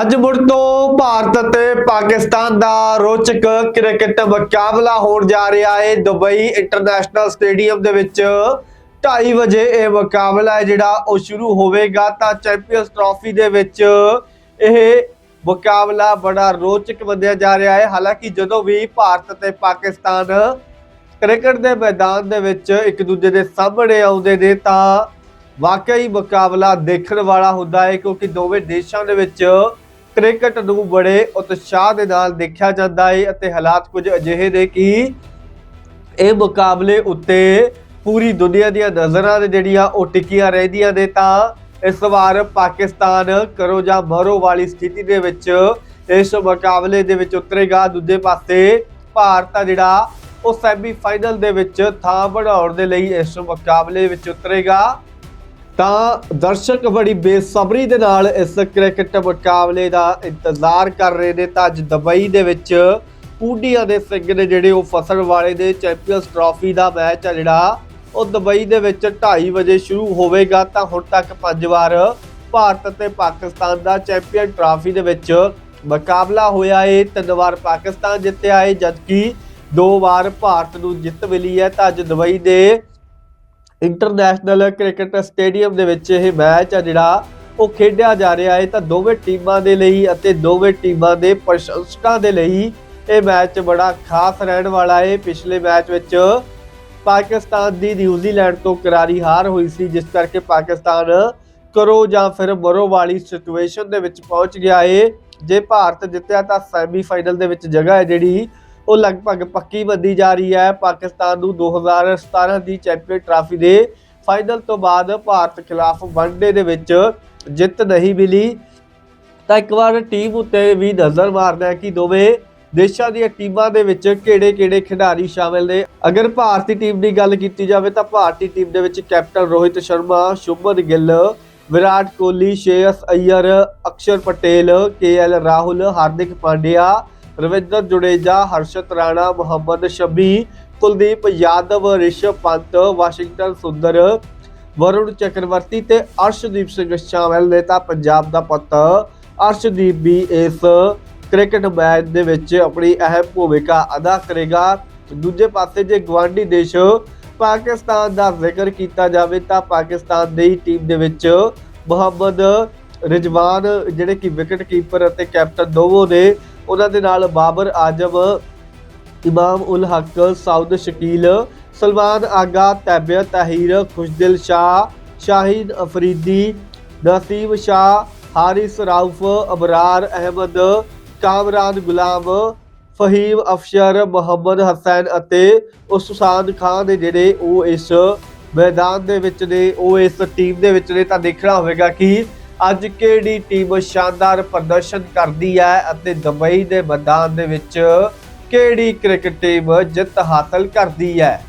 ਅੱਜ ਮੁੜ ਤੋਂ ਭਾਰਤ ਅਤੇ ਪਾਕਿਸਤਾਨ ਦਾ ਰੋਚਕ ਕ੍ਰਿਕਟ ਮੁਕਾਬਲਾ ਹੋਣ ਜਾ ਰਿਹਾ ਹੈ। ਦੁਬਈ ਇੰਟਰਨੈਸ਼ਨਲ ਸਟੇਡੀਅਮ ਦੇ ਵਿੱਚ 2:30 ਵਜੇ ਇਹ ਮੁਕਾਬਲਾ ਹੈ, ਜਿਹੜਾ ਉਹ ਸ਼ੁਰੂ ਹੋਵੇਗਾ। ਤਾਂ ਚੈਂਪੀਅਨਸ ਟਰਾਫੀ ਦੇ ਵਿੱਚ ਇਹ ਮੁਕਾਬਲਾ ਬੜਾ ਰੋਚਕ ਮੰਨਿਆ ਜਾ ਰਿਹਾ ਹੈ। ਹਾਲਾਂਕਿ ਜਦੋਂ ਵੀ ਭਾਰਤ ਅਤੇ ਪਾਕਿਸਤਾਨ ਕ੍ਰਿਕਟ ਦੇ ਮੈਦਾਨ ਦੇ ਵਿੱਚ ਇੱਕ ਦੂਜੇ ਦੇ ਸਾਹਮਣੇ ਆਉਂਦੇ ਨੇ, ਤਾਂ ਵਾਕਈ ਮੁਕਾਬਲਾ ਦੇਖਣ ਵਾਲਾ ਹੁੰਦਾ ਹੈ, ਕਿਉਂਕਿ ਦੋਵੇਂ ਦੇਸ਼ਾਂ ਦੇ ਵਿੱਚ ਕ੍ਰਿਕਟ ਨੂੰ ਬੜੇ ਉਤਸ਼ਾਹ ਦੇ ਨਾਲ ਦੇਖਿਆ ਜਾਂਦਾ ਹੈ ਅਤੇ ਹਾਲਾਤ ਕੁਝ ਅਜਿਹੇ ਨੇ ਕਿ ਇਹ ਮੁਕਾਬਲੇ ਉੱਤੇ ਪੂਰੀ ਦੁਨੀਆ ਦੀਆਂ ਨਜ਼ਰਾਂ ਨੇ ਜਿਹੜੀਆਂ ਉਹ ਟਿਕੀਆਂ ਰਹਿੰਦੀਆਂ ਨੇ। ਤਾਂ ਇਸ ਵਾਰ ਪਾਕਿਸਤਾਨ ਕਰੋ ਜਾਂ ਮਰੋ ਵਾਲੀ ਸਥਿਤੀ ਦੇ ਵਿੱਚ ਇਸ ਮੁਕਾਬਲੇ ਦੇ ਵਿੱਚ ਉਤਰੇਗਾ। ਦੂਜੇ ਪਾਸੇ ਭਾਰਤ ਆ ਜਿਹੜਾ ਉਹ ਸੈਮੀ ਫਾਈਨਲ ਦੇ ਵਿੱਚ ਥਾਂ ਬਣਾਉਣ ਦੇ ਲਈ ਇਸ ਮੁਕਾਬਲੇ ਵਿੱਚ ਉਤਰੇਗਾ। ਤਾਂ ਦਰਸ਼ਕ ਬੜੀ ਬੇਸਬਰੀ ਦੇ ਨਾਲ ਇਸ ਕ੍ਰਿਕਟ ਮੁਕਾਬਲੇ ਦਾ ਇੰਤਜ਼ਾਰ ਕਰ ਰਹੇ ਨੇ ਤਾਂ ਅੱਜ ਦੁਬਈ ਦੇ ਵਿੱਚ ਪੂਡੀਆਂ ਦੇ ਸਿੰਘ ਨੇ ਜਿਹੜੇ ਉਹ ਫਸਣ ਵਾਲੇ ਦੇ ਚੈਂਪੀਅਨਸ ਟਰਾਫੀ ਦਾ ਮੈਚ ਆ ਜਿਹੜਾ, ਉਹ ਦੁਬਈ ਦੇ ਵਿੱਚ 2:30 ਵਜੇ ਸ਼ੁਰੂ ਹੋਵੇਗਾ ਤਾਂ ਹੁਣ ਤੱਕ ਪੰਜ ਵਾਰ ਭਾਰਤ ਅਤੇ ਪਾਕਿਸਤਾਨ ਦਾ ਚੈਂਪੀਅਨ ਟਰਾਫੀ ਦੇ ਵਿੱਚ ਮੁਕਾਬਲਾ ਹੋਇਆ ਏ। ਤਿੰਨ ਵਾਰ ਪਾਕਿਸਤਾਨ ਜਿੱਤਿਆ ਏ, ਜਦਕਿ ਦੋ ਵਾਰ ਭਾਰਤ ਨੂੰ ਜਿੱਤ ਮਿਲੀ ਹੈ ਤਾਂ ਅੱਜ ਦੁਬਈ ਦੇ ਇੰਟਰਨੈਸ਼ਨਲ ਕ੍ਰਿਕਟ ਸਟੇਡੀਅਮ ਦੇ ਵਿੱਚ ਇਹ ਮੈਚ ਆ ਜਿਹੜਾ ਉਹ ਖੇਡਿਆ ਜਾ ਰਿਹਾ ਹੈ। ਤਾਂ ਦੋਵੇਂ ਟੀਮਾਂ ਦੇ ਲਈ ਅਤੇ ਦੋਵੇਂ ਟੀਮਾਂ ਦੇ ਪ੍ਰਸ਼ੰਸਕਾਂ ਦੇ ਲਈ ਇਹ ਮੈਚ ਬੜਾ ਖਾਸ ਰਹਿਣ ਵਾਲਾ ਹੈ। ਪਿਛਲੇ ਮੈਚ ਵਿੱਚ ਪਾਕਿਸਤਾਨ ਦੀ ਨਿਊਜ਼ੀਲੈਂਡ ਤੋਂ ਕਰਾਰੀ ਹਾਰ ਹੋਈ ਸੀ, ਜਿਸ ਕਰਕੇ ਪਾਕਿਸਤਾਨ ਕਰੋ ਜਾਂ ਫਿਰ ਮਰੋ ਵਾਲੀ ਸਿਚੁਏਸ਼ਨ ਦੇ ਵਿੱਚ ਪਹੁੰਚ ਗਿਆ ਏ ਜੇ ਭਾਰਤ ਜਿੱਤਿਆ ਤਾਂ ਸੈਮੀ ਫਾਈਨਲ ਦੇ ਵਿੱਚ ਜਗ੍ਹਾ ਹੈ ਜਿਹੜੀ ਉਹ ਲਗਭਗ ਪੱਕੀ ਬੰਦੀ ਜਾ ਰਹੀ ਹੈ। ਪਾਕਿਸਤਾਨ ਨੂੰ 2017 ਦੀ ਚੈਂਪੀਅਨ ਟਰਾਫੀ ਦੇ ਫਾਈਨਲ ਤੋਂ ਬਾਅਦ ਭਾਰਤ ਖਿਲਾਫ ਵਨਡੇ ਦੇ ਵਿੱਚ ਜਿੱਤ ਨਹੀਂ ਮਿਲੀ। ਤਾਂ ਇੱਕ ਵਾਰ ਟੀਮ ਉੱਤੇ ਵੀ ਨਜ਼ਰ ਮਾਰਨਾ ਹੈ ਕਿ ਦੋਵੇਂ ਦੇਸ਼ਾਂ ਦੀਆਂ ਟੀਮਾਂ ਦੇ ਵਿੱਚ ਕਿਹੜੇ-ਕਿਹੜੇ ਖਿਡਾਰੀ ਸ਼ਾਮਿਲ ਨੇ। ਅਗਰ ਭਾਰਤੀ ਟੀਮ ਦੀ ਗੱਲ ਕੀਤੀ ਜਾਵੇ ਤਾਂ ਭਾਰਤੀ ਟੀਮ ਦੇ ਵਿੱਚ ਕੈਪਟਨ ਰੋਹਿਤ ਸ਼ਰਮਾ, ਸ਼ੁਭਮਨ ਗਿੱਲ, ਵਿਰਾਟ ਕੋਹਲੀ ਸ਼ੇਯਸ ਅਯਰ ਅਕਸ਼ਰ ਪਟੇਲ ਕੇਐਲ ਰਾਹੁਲ, ਹਾਰਦਿਕ ਪਾਂਡਿਆ ਰਵਿੰਦਰ ਜੁਡੇਜਾ ਹਰਸ਼ਤ ਰਾਣਾ, ਮੁਹੰਮਦ ਸ਼ਬੀ ਕੁਲਦੀਪ ਯਾਦਵ ਰਿਸ਼ਭ ਪੰਤ, ਵਾਸ਼ਿੰਗਟਨ ਸੁੰਦਰ, ਵਰੁਣ ਚੱਕਰਵਰਤੀ ਤੇ ਅਰਸ਼ਦੀਪ ਸਿੰਘ ਸ਼ਾਮਿਲ ਨੇ ਤਾਂ ਪੰਜਾਬ ਦਾ ਪੁੱਤ। ਅਰਸ਼ਦੀਪ ਵੀ ਇਸ ਕ੍ਰਿਕਟ ਮੈਚ ਦੇ ਵਿੱਚ ਆਪਣੀ ਅਹਿਮ ਭੂਮਿਕਾ ਅਦਾ ਕਰੇਗਾ। ਦੂਜੇ ਪਾਸੇ ਜੇ ਗਵਾਂਢੀ ਦੇਸ਼ ਪਾਕਿਸਤਾਨ ਦਾ ਜ਼ਿਕਰ ਕੀਤਾ ਜਾਵੇ ਤਾਂ ਪਾਕਿਸਤਾਨ ਦੀ ਟੀਮ ਦੇ ਵਿੱਚ ਮੁਹੰਮਦ ਰਿਜਵਾਨ, ਜਿਹੜੇ ਕਿ ਵਿਕਟ ਕੀਪਰ ਅਤੇ ਕੈਪਟਨ ਦੋਵੋ ਨੇ ਉਹਨਾਂ ਦੇ ਨਾਲ ਬਾਬਰ ਆਜਮ, ਇਮਾਮ ਉਲ ਹਕ, ਸਾਊਦ ਸ਼ਕੀਲ ਸਲਮਾਨ ਆਗਾ, ਤੈਬਿਆ ਤਾਹਿਰ, ਖੁਸ਼ਦਿਲ ਸ਼ਾਹ ਸ਼ਾਹੀਨ ਅਫਰੀਦੀ ਨਸੀਮ ਸ਼ਾਹ, ਹਾਰਿਸ ਰਾਊਫ, ਅਬਰਾਰ ਅਹਿਮਦ, ਕਾਮਰਾਨ ਗੁਲਾਮ, ਫਹੀਮ ਅਫਸ਼ਰ, ਮੁਹੰਮਦ ਹਸੈਨ ਅਤੇ ਉਸਮਾਨ ਖਾਨ ਦੇ ਜਿਹੜੇ ਉਹ ਇਸ ਮੈਦਾਨ ਦੇ ਵਿੱਚ ਨੇ, ਉਹ ਇਸ ਟੀਮ ਦੇ ਵਿੱਚ ਨੇ, ਤਾਂ ਦੇਖਣਾ ਹੋਵੇਗਾ ਕਿ ਅੱਜ ਕਿਹੜੀ ਟੀਮ ਸ਼ਾਨਦਾਰ ਪ੍ਰਦਰਸ਼ਨ ਕਰਦੀ ਹੈ ਅਤੇ ਦੁਬਈ ਦੇ ਮੈਦਾਨ ਦੇ ਵਿੱਚ ਕਿਹੜੀ ਕ੍ਰਿਕਟ ਟੀਮ ਜਿੱਤ ਹਾਸਲ ਕਰਦੀ ਹੈ?